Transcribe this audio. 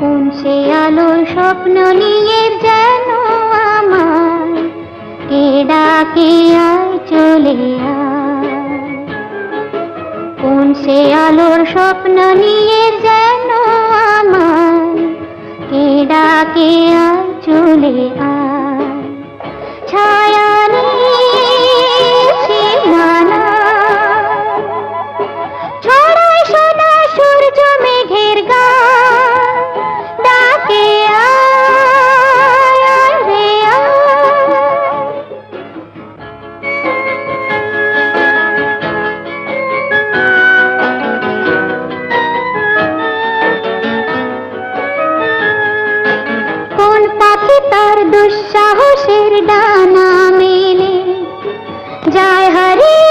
কোন সে আলো, স্বপ্ন নিয়ে যেন আমার। কে ডাকে, আয় চলে কোন সে আলোর স্বপ্ন নিয়ে যেন আমার। কে ডাকে, আয় চলে আয়। তার দুঃসাহসের ডানা মেলে। যায় হারিয়ে